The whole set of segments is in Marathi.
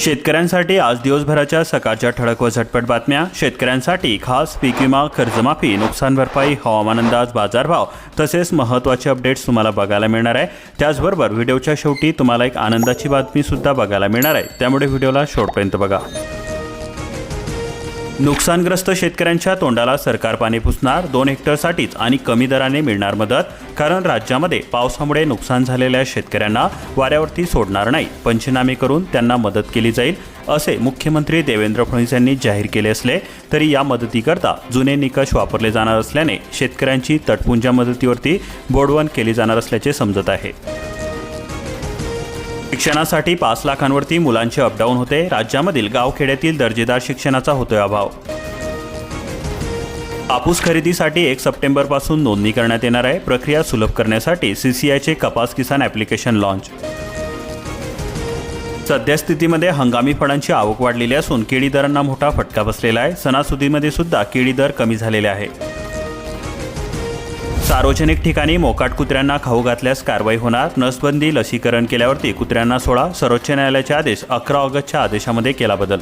शेतकऱ्यांसाठी आज दिवसभराच्या सकाळच्या ठळक व झटपट बातम्या. शेतकऱ्यांसाठी खास पीक विमा कर्जमाफी नुकसान भरपाई हवामान अंदाज बाजारभाव तसेच महत्त्वाचे अपडेट्स तुम्हाला बघायला मिळणार आहे. त्याचबरोबर व्हिडिओच्या शेवटी तुम्हाला एक आनंदाची बातमी सुद्धा बघायला मिळणार आहे. त्यामुळे व्हिडिओला शेवटपर्यंत बघा. नुकसानग्रस्त शेतकऱ्यांच्या तोंडाला सरकार पाणी पुसणार दोन हेक्टरसाठीच आणि कमी दराने मिळणार मदत कारण राज्यामध्ये पावसामुळे नुकसान झालेल्या शेतकऱ्यांना वाऱ्यावरती सोडणार नाही. पंचनामे करून त्यांना मदत केली जाईल असे मुख्यमंत्री देवेंद्र फडणवीस यांनी जाहीर केले असले तरी या मदतीकरता जुने निकष वापरले जाणार असल्याने शेतकऱ्यांची तटपुंजा मदतीवरती बोडवण केली जाणार असल्याचे समजत आहे. शिक्षणासाठी पाच लाखांवरती मुलांचे अपडाऊन होते. राज्यामधील गावखेड्यातील दर्जेदार शिक्षणाचा होतोय अभाव. कापूस खरेदीसाठी एक सप्टेंबरपासून नोंदणी करण्यात येणार आहे. प्रक्रिया सुलभ करण्यासाठी सीसीआयचे कपास किसान ॲप्लिकेशन लॉन्च सद्यस्थितीमध्ये हंगामी फळांची आवक वाढलेली असून केळी दरांना मोठा फटका बसलेला आहे. सणासुदीमध्ये सुद्धा केळी दर कमी झालेले आहे. सार्वजनिक ठिकाणी मोकाट कुत्र्यांना खाऊ घातल्यास कारवाई होणार. नसबंदी लसीकरण केल्यावरती कुत्र्यांना सोडा. सर्वोच्च न्यायालयाचे आदेश अकरा ऑगस्टच्या आदेशामध्ये केला बदल.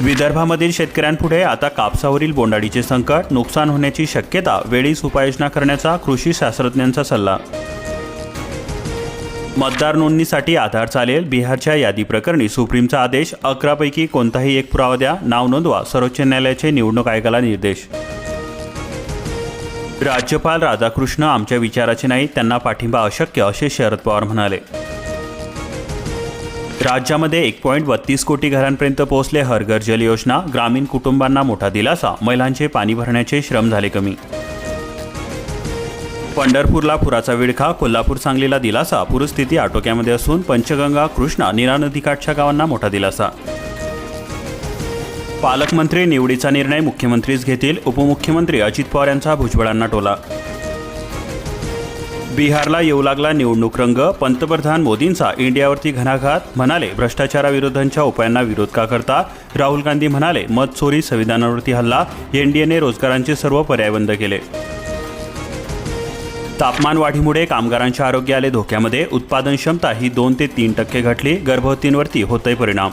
विदर्भामधील शेतकऱ्यांपुढे आता कापसावरील बोंडाळीचे संकट. नुकसान होण्याची शक्यता वेळीच उपाययोजना करण्याचा कृषी शास्त्रज्ञांचा सल्ला. मतदार नोंदणीसाठी आधार चालेल. बिहारच्या यादी प्रकरणी सुप्रीमचा आदेश. अकरापैकी कोणताही एक पुरावा द्या. नाव नोंदवा. सर्वोच्च न्यायालयाचे निवडणूक आयोगाला निर्देश. राज्यपाल राधाकृष्ण आमच्या विचाराचे नाही त्यांना पाठिंबा अशक्य असे शरद पवार म्हणाले. राज्यामध्ये एक पॉईंट बत्तीस कोटी घरांपर्यंत पोहोचले हरघर जल योजना ग्रामीण कुटुंबांना मोठा दिलासा महिलांचे पाणी भरण्याचे श्रम झाले कमी. पंढरपूरला पुराचा विळखा कोल्हापूर सांगलीला दिलासा पूरस्थिती आटोक्यामध्ये असून पंचगंगा कृष्णा निरा नदीकाठच्या गावांना मोठा दिलासा. पालकमंत्री निवडीचा निर्णय मुख्यमंत्रीच घेतील. उपमुख्यमंत्री अजित पवार यांचा भुजबळांना टोला. बिहारला येऊ लागला निवडणूक रंग. पंतप्रधान मोदींचा इंडियावरती घणाघात. म्हणाले भ्रष्टाचाराविरोधांच्या उपायांना विरोध का करता? राहुल गांधी म्हणाले मत चोरी संविधानावरती हल्ला. एनडीएने रोजगारांचे सर्व पर्याय बंद केले. तापमान वाढीमुळे कामगारांचे आरोग्य आले धोक्यामध्ये. उत्पादन क्षमता ही दोन ते तीन टक्के घटली. गर्भवतींवरती होतोय परिणाम.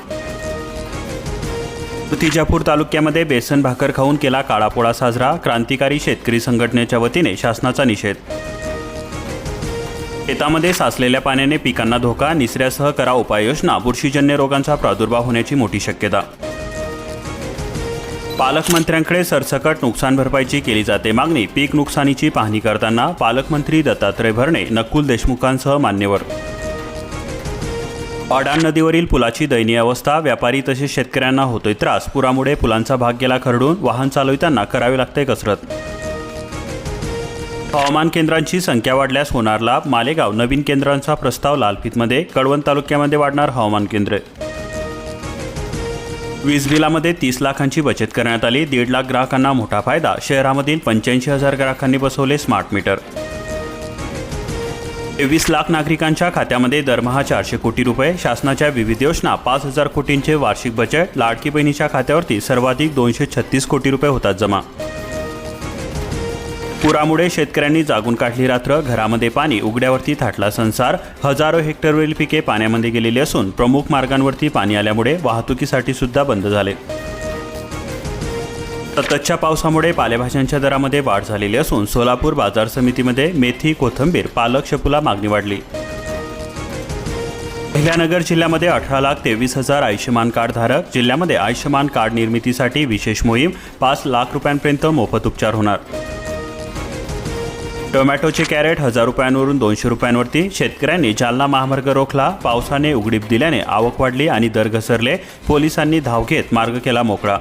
तिजापूर तालुक्यामध्ये बेसन भाकर खाऊन केला काळापोळा साजरा क्रांतिकारी शेतकरी संघटनेच्या वतीने शासनाचा निषेध. शेतामध्ये साचलेल्या पाण्याने पिकांना धोका निसऱ्यासह करा उपाययोजना बुरशीजन्य रोगांचा प्रादुर्भाव होण्याची मोठी शक्यता. पालकमंत्र्यांकडे सरसकट नुकसान भरपाईची केली जाते मागणी पीक नुकसानीची पाहणी करताना पालकमंत्री दत्तात्रय भरणे नकुल देशमुखांसह मान्यवर पाडान नदीवरील पुलाची दयनीय अवस्था व्यापारी तसेच शेतकऱ्यांना होतोय त्रास. पुरामुळे पुलांचा भाग गेला खरडून वाहन चालविताना करावी लागते कसरत. हवामान केंद्रांची संख्या वाढल्यास होणार लाभ. मालेगाव नवीन केंद्रांचा प्रस्ताव लालफीतमध्ये. कळवण तालुक्यामध्ये वाढणार हवामान केंद्र. वीज बिलामध्ये तीस लाखांची बचत करण्यात आली. दीड लाख ग्राहकांना मोठा फायदा. शहरामधील पंच्याऐंशी हजार ग्राहकांनी बसवले स्मार्ट मीटर. तेवीस लाख नागरिकांच्या खात्यामध्ये दरमहा चारशे कोटी रुपये शासनाच्या विविध योजना पाच हजार कोटींचे वार्षिक बजेट लाडकी बहिणीच्या खात्यावरती सर्वाधिक दोनशे छत्तीस कोटी रुपये होतात जमा. पुरामुळे शेतकऱ्यांनी जागून काढली रात्र घरामध्ये पाणी उघड्यावरती थाटला संसार हजारो हेक्टरवरील पिके पाण्यामध्ये गेलेली असून प्रमुख मार्गांवरती पाणी आल्यामुळे वाहतुकीसाठी सुद्धा बंद झाले. सततच्या पावसामुळे पालेभाज्यांच्या दरामध्ये वाढ झालेली असून सोलापूर बाजार समितीमध्ये मेथी कोथंबीर पालक शेपूला मागणी वाढली. अहिल्यानगर जिल्ह्यामध्ये अठरा लाख तेवीस हजार आयुष्यमान कार्डधारक जिल्ह्यामध्ये आयुष्यमान कार्ड निर्मितीसाठी विशेष मोहीम पाच लाख रुपयांपर्यंत मोफत उपचार होणार. टोमॅटोचे कॅरेट हजार रुपयांवरून दोनशे रुपयांवरती शेतकऱ्यांनी जालना महामार्ग रोखला पावसाने उघडीप दिल्याने आवक वाढली आणि दर घसरले पोलिसांनी धाव घेत मार्ग केला मोकळा.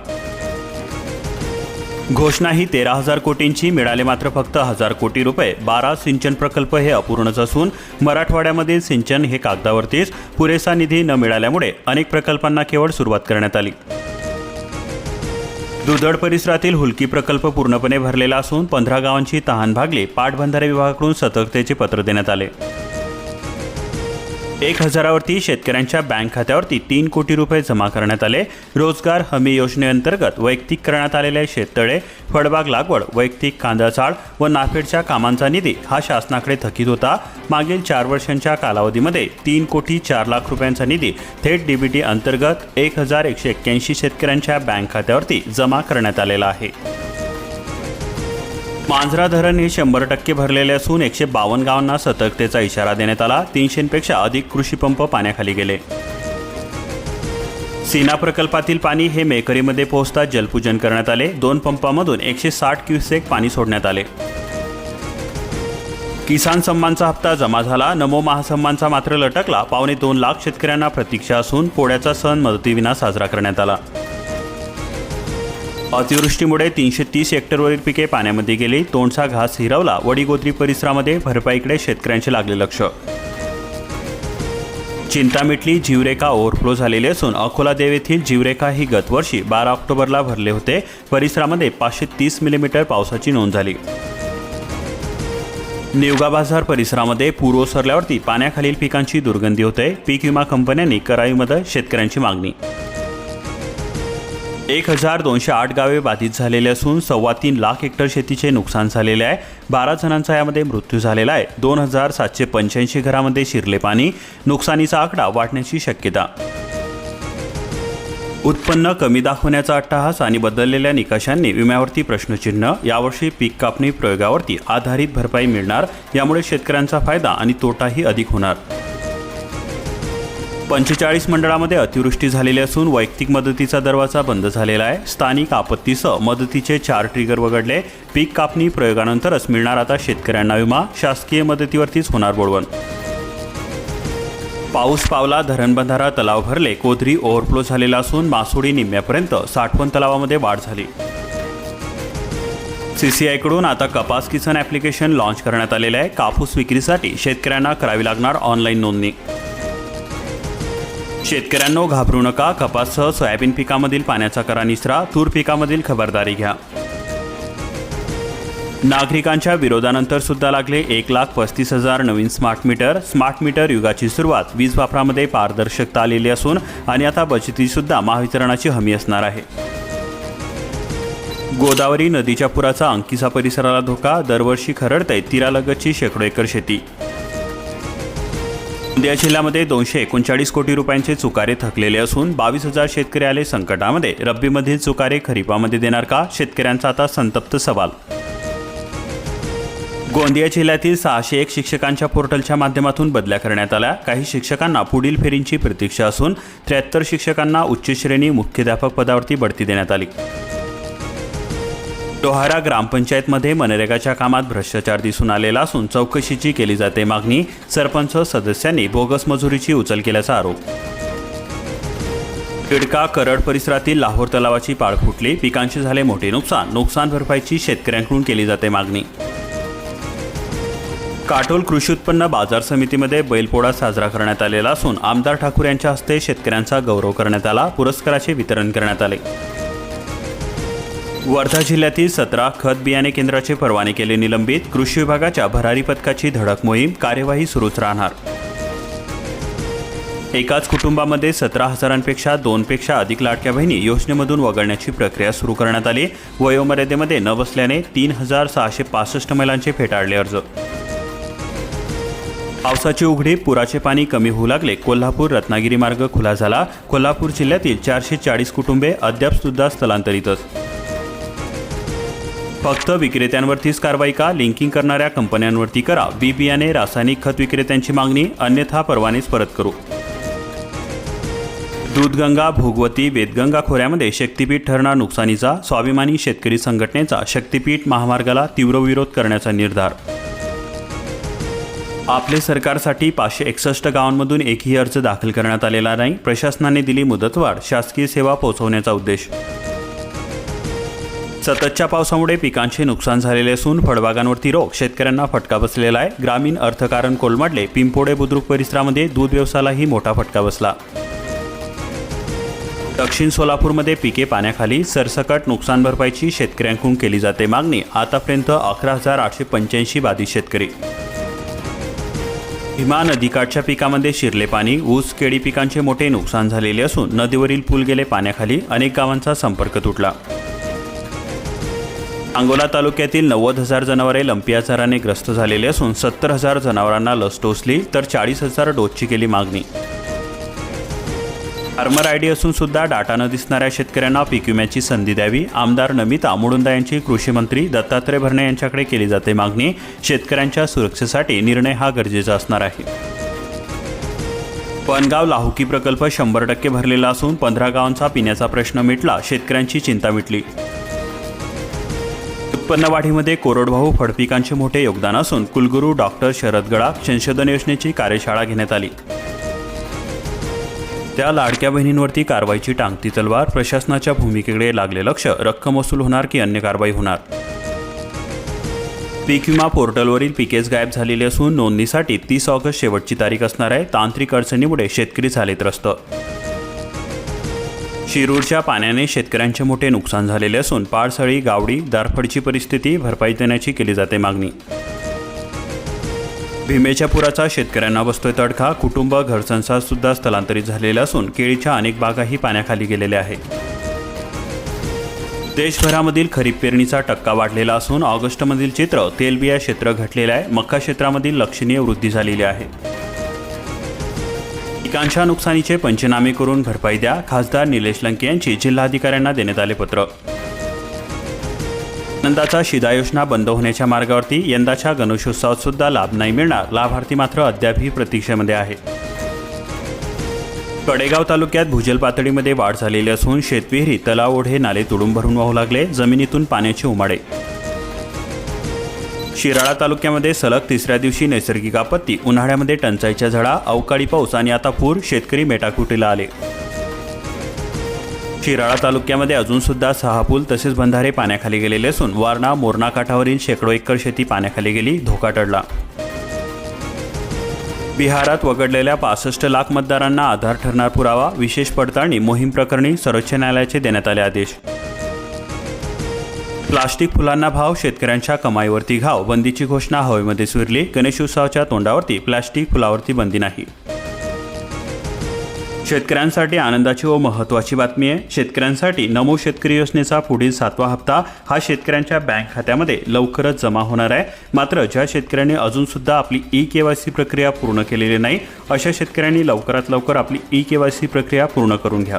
घोषणा ही तेरा हजार कोटींची मिळाले मात्र फक्त हजार कोटी रुपये. बारा सिंचन प्रकल्प हे अपूर्णच असून मराठवाड्यामधील सिंचन हे कागदावरतीच पुरेसा निधी न मिळाल्यामुळे अनेक प्रकल्पांना केवळ सुरुवात करण्यात आली. दुधड परिसरातील हुलकी प्रकल्प पूर्णपणे भरलेला असून पंधरा गावांची तहान भागली. पाटबंधारे विभागाकडून सतर्कतेचे पत्र देण्यात आले. एक हजारावरती शेतकऱ्यांच्या बँक खात्यावरती तीन कोटी रुपये जमा करण्यात आले. रोजगार हमी योजनेअंतर्गत वैयक्तिक करण्यात आलेले शेततळे फळबाग लागवड वैयक्तिक कांदा चाळ व नाफेडच्या कामांचा निधी हा शासनाकडे थकीत होता. मागील चार वर्षांच्या कालावधीमध्ये तीन कोटी चार लाख रुपयांचा निधी थेट डीबीटी अंतर्गत एक हजार एकशे एक्क्याऐंशी शेतकऱ्यांच्या बँक खात्यावरती जमा करण्यात आलेला आहे. मांजरा धरण हे शंभर टक्के भरलेले असून एकशे बावन्न गावांना सतर्कतेचा इशारा देण्यात आला. तीनशेपेक्षा अधिक कृषीपंप पाण्याखाली गेले. सीना प्रकल्पातील पाणी हे मेकरीमध्ये पोहोचताच जलपूजन करण्यात आले. दोन पंपामधून एकशे साठ क्युसेक पाणी सोडण्यात आले. किसान सन्मानचा हप्ता जमा झाला. नमो महासन्मानचा मात्र लटकला. पावणे दोन लाख शेतकऱ्यांना प्रतीक्षा असून पोळ्याचा सण मदतीविना साजरा करण्यात आला. अतिवृष्टीमुळे तीनशे तीस हेक्टरवरील पिके पाण्यामध्ये गेली. तोंडचा घास हिरवला वडीगोत्री परिसरामध्ये भरपाईकडे शेतकऱ्यांचे लागले लक्ष. चिंता मिटली जीवरेखा ओव्हरफ्लो झालेली असून अकोला देव येथील जीवरेखा ही गतवर्षी बारा ऑक्टोबरला भरले होते. परिसरामध्ये पाचशे तीस मिलीमीटर पावसाची नोंद झाली. निवगा बाजार परिसरामध्ये पूर ओसरल्यावरती पाण्याखालील पिकांची दुर्गंधी होते. पीक विमा कंपन्यांनी करावीमध्ये शेतकऱ्यांची मागणी. एक हजार दोनशे आठ गावे बाधित झालेले असून सव्वा तीन लाख हेक्टर शेतीचे नुकसान झालेले आहे. बारा जणांचा यामध्ये मृत्यू झालेला आहे. दोन हजार सातशे पंच्याऐंशी घरामध्ये शिरले पाणी. नुकसानीचा आकडा वाढण्याची शक्यता. उत्पन्न कमी दाखवण्याचा अट्टहास आणि बदललेल्या निकषांनी विम्यावरती प्रश्नचिन्ह. यावर्षी पीक कापणी प्रयोगावरती आधारित भरपाई मिळणार. यामुळे शेतकऱ्यांचा फायदा आणि तोटाही अधिक होणार. पंचेचाळीस मंडळामध्ये अतिवृष्टी झालेली असून वैयक्तिक मदतीचा दरवाजा बंद झालेला आहे. स्थानिक आपत्तीसह मदतीचे चार ट्रिगर वगळले. पीक कापणी प्रयोगानंतरच मिळणार आता शेतकऱ्यांना विमा. शासकीय मदतीवरतीच होणार बोडवण पाऊस पावला धरणबंधारा तलाव भरले. कोदरी ओव्हरफ्लो झालेला असून मासोडी निम्म्यापर्यंत साठवण तलावामध्ये वाढ झाली. सीसीआयकडून आता कपास किसन ॲप्लिकेशन लॉन्च करण्यात आलेलं आहे. कापूस विक्रीसाठी शेतकऱ्यांना करावी लागणार ऑनलाईन नोंदणी. शेतकऱ्यांनो घाबरू नका. कपाससह सोयाबीन पिकामधील पाण्याचा करा निसरा तूर पिकामधील खबरदारी घ्या. नागरिकांच्या विरोधानंतर सुद्धा लागले एक लाख पस्तीस हजार नवीन स्मार्ट मीटर. स्मार्ट मीटर युगाची सुरुवात. वीज वापरामध्ये पारदर्शकता आलेली असून आणि आता बचतीसुद्धा महावितरणाची हमी असणार आहे. गोदावरी नदीच्या पुराचा अंकिसा परिसराला धोका. दरवर्षी खरडते तीरालगतची शेकडो एकर शेती. गोंदिया जिल्ह्यामध्ये दोनशे एकोणचाळीस कोटी रुपयांचे चुकारे थकलेले असून बावीस हजार शेतकरी आले संकटामध्ये. रब्बीमधील चुकारे खरीपामध्ये देणार का? शेतकऱ्यांचा आता संतप्त सवाल. गोंदिया जिल्ह्यातील सहाशे एक शिक्षकांच्या पोर्टलच्या माध्यमातून बदल्या करण्यात आल्या. काही शिक्षकांना पुढील फेरींची प्रतीक्षा असून त्र्याहत्तर शिक्षकांना उच्च श्रेणी मुख्याध्यापक पदावरती बढती देण्यात आली. डोहारा ग्रामपंचायतमध्ये मनरेगाच्या कामात भ्रष्टाचार दिसून आलेला असून चौकशीची केली जाते मागणी सरपंच सदस्यांनी बोगस मजुरीची उचल केल्याचा आरोप. खिडका करड परिसरातील लाहोर तलावाची पाळ फुटली. पिकांचे झाले मोठे नुकसान. नुकसान भरपाईची शेतकऱ्यांकडून केली जाते मागणी. काटोल कृषी उत्पन्न बाजार समितीमध्ये बैलपोळा साजरा करण्यात आलेला असून आमदार ठाकूर यांच्या हस्ते शेतकऱ्यांचा गौरव करण्यात आला. पुरस्काराचे वितरण करण्यात आले. वर्धा जिल्ह्यातील सतरा खत बियाणे केंद्राचे परवाने केले. निलंबित कृषी विभागाच्या भरारी पथकाची धडक मोहीम कार्यवाही सुरूच राहणार. एकाच कुटुंबामध्ये सतरा हजारांपेक्षा दोनपेक्षा अधिक लाडक्या बहिणी योजनेमधून वगळण्याची प्रक्रिया सुरू करण्यात आली. वयोमर्यादेमध्ये न बसल्याने तीन हजार सहाशे पासष्ट महिलांचे फेटाळले अर्ज. पावसाची उघडी पुराचे पाणी कमी होऊ लागले. कोल्हापूर रत्नागिरी मार्ग खुला झाला. कोल्हापूर जिल्ह्यातील चारशे चाळीस कुटुंबे अद्याप सुद्धा स्थलांतरितच. फक्त विक्रेत्यांवरतीच कारवाई का? लिंकिंग करणाऱ्या कंपन्यांवरती करा. बी बियाणे रासायनिक खत विक्रेत्यांची मागणी अन्यथा परवानेच परत करू. दूधगंगा भोगवती वेदगंगा खोऱ्यामध्ये शक्तीपीठ ठरणार नुकसानीचा स्वाभिमानी शेतकरी संघटनेचा शक्तीपीठ महामार्गाला तीव्र विरोध करण्याचा निर्धार. आपले सरकारसाठी पाचशे एकसष्ट गावांमधून एकही अर्ज दाखल करण्यात आलेला नाही. प्रशासनाने दिली मुदतवाढ शासकीय सेवा पोहोचवण्याचा उद्देश. सततच्या पावसामुळे पिकांचे नुकसान झालेले असून फळबागांवरती रोग शेतकऱ्यांना फटका बसलेला आहे. ग्रामीण अर्थकारण कोलमडले. पिंपोडे बुद्रुक परिसरामध्ये दूध व्यवसायालाही मोठा फटका बसला. दक्षिण सोलापूरमध्ये पिके पाण्याखाली सरसकट नुकसान भरपाईची शेतकऱ्यांकडून केली जाते मागणी. आतापर्यंत अकरा हजार आठशे पंच्याऐंशी बाधित शेतकरी. भीमा नदीकाठच्या पिकामध्ये शिरले पाणी. ऊस केळी पिकांचे मोठे नुकसान झालेले असून नदीवरील पूल गेले पाण्याखाली. अनेक गावांचा संपर्क तुटला. अंगोला तालुक्यातील नव्वद हजार जनावरे लंपी आजाराने ग्रस्त झालेले असून सत्तर हजार जनावरांना लस टोचली तर चाळीस हजार डोसची केली मागणी. फार्मर आय डी असून सुद्धा डाटा न दिसणाऱ्या शेतकऱ्यांना पीक विम्याची संधी द्यावी. आमदार नमिता मुडुंदा यांची कृषी मंत्री दत्तात्रय भरणे यांच्याकडे केली जाते मागणी. शेतकऱ्यांच्या सुरक्षेसाठी निर्णय हा गरजेचा असणार आहे. पनगाव लाहुकी प्रकल्प शंभर टक्के भरलेला असून पंधरा गावांचा पिण्याचा प्रश्न मिटला शेतकऱ्यांची चिंता मिटली. उत्पन्न वाढीमध्ये कोरडवाहू फळपिकांचे मोठे योगदान असून कुलगुरू डॉक्टर शरद गडाख संशोधन योजनेची कार्यशाळा घेण्यात आली. त्या लाडक्या बहिणींवरती कारवाईची टांगती तलवार प्रशासनाच्या भूमिकेकडे लागले लक्ष रक्कम वसूल होणार की अन्य कारवाई होणार? पीक विमा पोर्टलवरील पिकेच गायब झालेली असून नोंदणीसाठी तीस ऑगस्ट शेवटची तारीख असणार आहे. तांत्रिक अडचणीमुळे शेतकरी झाले त्रस्त शिरूरच्या पाण्याने शेतकऱ्यांचे मोठे नुकसान झालेले असून पाळसळी गावडी दारफडची परिस्थिती भरपाई देण्याची केली जाते मागणी. भीमेच्या पुराचा शेतकऱ्यांना बसतोय तडका कुटुंब घरसंसार सुद्धा स्थलांतरित झालेले असून केळीच्या अनेक बागाही पाण्याखाली गेलेल्या आहेत. देशभरामधील खरीप पेरणीचा टक्का वाढलेला असून ऑगस्टमधील चित्र तेलबिया क्षेत्र घटलेलं आहे. मक्का क्षेत्रामधील लक्षणीय वृद्धी झालेली आहे. पिकांच्या नुकसानीचे पंचनामे करून भरपाई द्या खासदार निलेश लंके यांची जिल्हाधिकाऱ्यांना देण्यात आले पत्र. आनंदाचा शिदा योजना बंद होण्याच्या मार्गावरती यंदाच्या गणेशोत्सवात सुद्धा लाभ नाही मिळणार लाभार्थी मात्र अद्यापही प्रतीक्षेमध्ये आहे. कडेगाव तालुक्यात भूजल पातळीमध्ये वाढ झालेली असून शेतविहिरी तलाव ओढे नाले तुडून भरून वाहू लागले जमिनीतून पाण्याचे उमाडे शिराळा तालुक्यामध्ये सलग तिसऱ्या दिवशी नैसर्गिक आपत्ती. उन्हाळ्यामध्ये टंचाईच्या झळा अवकाळी पाऊस आणि आता पूर शेतकरी मेटाकुटीला आले. शिराळा तालुक्यामध्ये अजून सुद्धा सहा पूल तसेच बंधारे पाण्याखाली गेलेले असून वारणा मोरणा काठावरील शेकडो एकर शेती पाण्याखाली गेली धोका टळला. बिहारात वगळलेल्या पासष्ट लाख मतदारांना आधार ठरणार पुरावा विशेष पडताळणी मोहीम प्रकरणी सर्वोच्च न्यायालयाचे देण्यात आले आदेश. प्लास्टिक फुलांना भाव शेतकऱ्यांच्या कमाईवरती घाव बंदीची घोषणा हवेमध्ये सुरली गणेशोत्सवाच्या तोंडावरती प्लास्टिक फुलावरती बंदी नाही. शेतकऱ्यांसाठी आनंदाची व महत्त्वाची बातमी आहे. शेतकऱ्यांसाठी नमो शेतकरी योजनेचा पुढील सातवा हप्ता हा शेतकऱ्यांच्या बँक खात्यामध्ये लवकरच जमा होणार आहे. मात्र ज्या शेतकऱ्यांनी अजूनसुद्धा आपली ई के वाय सी प्रक्रिया पूर्ण केलेली नाही अशा शेतकऱ्यांनी लवकरात लवकर आपली ई के वाय सी प्रक्रिया पूर्ण करून घ्या.